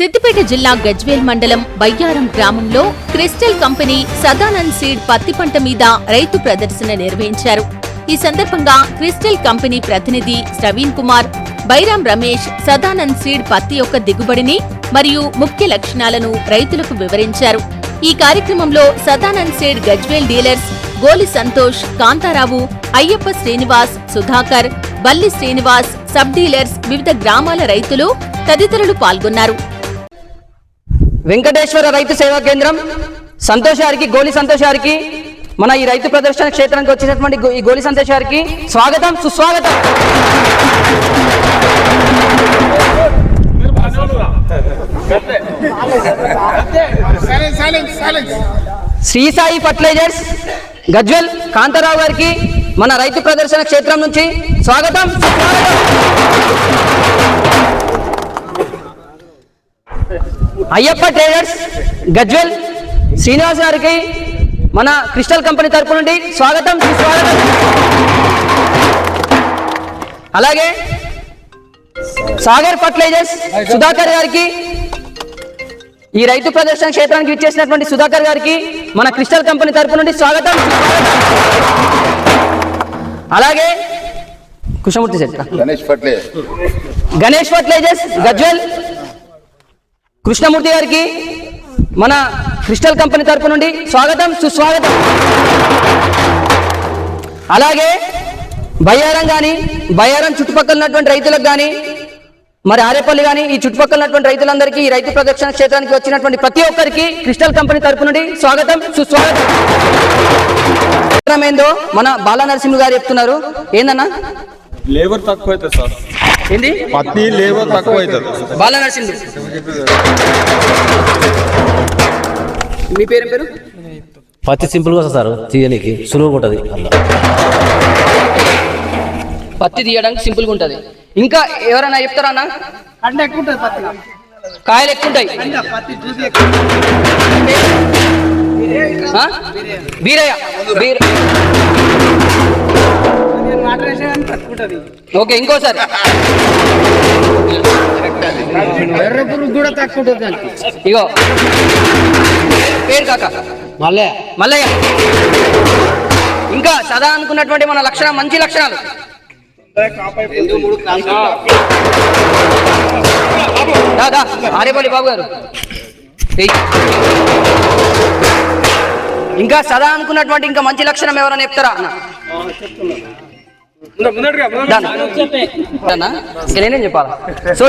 సిద్దిపేట జిల్లా గజ్వేల్ మండలం బయ్యారం గ్రామంలో క్రిస్టల్ కంపెనీ సదానంద్ సీడ్ పత్తి పంట మీద రైతు ప్రదర్శన నిర్వహించారు. ఈ సందర్భంగా క్రిస్టల్ కంపెనీ ప్రతినిధి ప్రవీణ్ కుమార్ బైరాం రమేష్ సదానంద్ సీడ్ పత్తి యొక్క దిగుబడిని మరియు ముఖ్య లక్షణాలను రైతులకు వివరించారు. ఈ కార్యక్రమంలో సదానంద్ సీడ్ గజ్వేల్ డీలర్స్ గోలి సంతోష్ కాంతారావు అయ్యప్ప శ్రీనివాస్ సుధాకర్ బల్లి శ్రీనివాస్ సబ్ డీలర్స్ వివిధ గ్రామాల రైతులు తదితరులు పాల్గొన్నారు. వెంకటేశ్వర రైతు సేవా కేంద్రం సంతోష్ గారికి గోలి సంతోష్ గారికి మన ఈ రైతు ప్రదర్శన క్షేత్రానికి వచ్చినటువంటి ఈ గోలి సంతోష్ గారికి స్వాగతం సుస్వాగతం. శ్రీ సాయి ఫర్టిలైజర్స్ గజ్వెల్ కాంతారావు గారికి మన రైతు ప్రదర్శన క్షేత్రం నుంచి స్వాగతం సుస్వాగతం. అయ్యప్ప ట్రేడర్స్ గజ్వెల్ శ్రీనివాస్ గారికి మన క్రిస్టల్ కంపెనీ తరపు నుండి స్వాగతం సుస్వాగతం. అలాగే సాగర్ ఫర్టిలైజర్స్ సుధాకర్ గారికి ఈ రైతు ప్రదర్శన క్షేత్రానికి ఇచ్చేసినటువంటి సుధాకర్ గారికి మన క్రిస్టల్ కంపెనీ తరపు నుండి స్వాగతం అలాగే కుషమూర్తి గణేష్ ఫర్టిలైజర్స్ గజ్వెల్ కృష్ణమూర్తి గారికి మన క్రిస్టల్ కంపెనీ తరపు నుండి స్వాగతం సుస్వాగతం. అలాగే బయ్యారం కానీ బయ్యారం చుట్టుపక్కల ఉన్నటువంటి రైతులకు కానీ మరి ఆరేపల్లి కానీ ఈ చుట్టుపక్కల ఉన్నటువంటి రైతులందరికీ ఈ రైతు ప్రదక్షిణ క్షేత్రానికి వచ్చినటువంటి ప్రతి ఒక్కరికి క్రిస్టల్ కంపెనీ తరపు నుండి స్వాగతం సుస్వాగతం. ఏందో మన బాలా నరసింహ గారు చెప్తున్నారు. ఏందన్నా? లేబర్ తక్కువ అయితే సార్. ఏంది? పత్తి లేబర్ తక్కువ అవుతుంది. బాలా నరసింహ మీ పేరు పేరు? పత్తి సింపుల్గా వస్తుంది సార్ తీయనికి. సులువుగా ఉంటుంది అట్లా. పత్తి తీయడానికి సింపుల్గా ఉంటది. ఇంకా ఎవరైనా చెప్తారా అన్న? కండ ఎక్కువ ఉంటుంది పత్తి. కాయలు ఎక్కువ ఉంటాయి? బీరయ్య బీర ఓకే ఇంకోసారి. ఎర్ర పురుగు కూడా తక్కువ ఇగో. పేరు కాక. మళ్ళీ మల్లయ్య. ఇంకా సదా అనుకున్నటువంటి మన లక్షణం మంచి లక్షణాలు. దాదా ఆరేపల్లి బాబు గారు. ఇంకా సదా అనుకున్నటువంటి ఇంకా మంచి లక్షణం ఎవరైనా చెప్తారా? అన్న నేనేం చెప్పాలా? సో